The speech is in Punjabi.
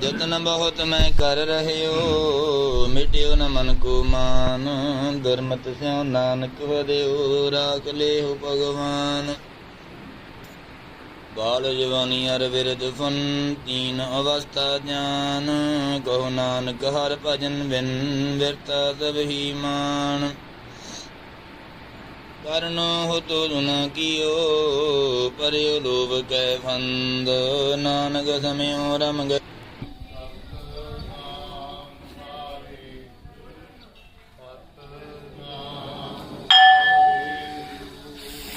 ਜਤਨ ਬਹੁਤ ਮੈਂ ਕਰ ਰਹਿਓ, ਮਿਟਿਓ ਨ ਮਨ ਕੋ ਮਾਨ ਗੁਰਮਤਿ ਸਿਉ ਨਾਨਕ ਹਰਿਓ ਰਾਖ ਲਿਓ ਭਗਵਾਨ। ਬਾਲ ਜਵਾਨੀ ਅਰ ਵਿਰਧ ਫਨ ਤੀਨ ਅਵਸਥਾ ਜਾਨ ਕਹੋ ਨਾਨਕ ਹਰ ਭਜਨ ਬਿਨ ਵਿਰਤਾ ਸਭ ਹੀ ਮਾਨ। ਕਰਨ ਹੋ ਤੋ ਜੁਨ ਕੀਓ ਪਰਿਓ ਲੋਭ ਕੈ ਫੰਦ, ਨਾਨਕ ਸਮਿਓ ਰਮ ਗਏ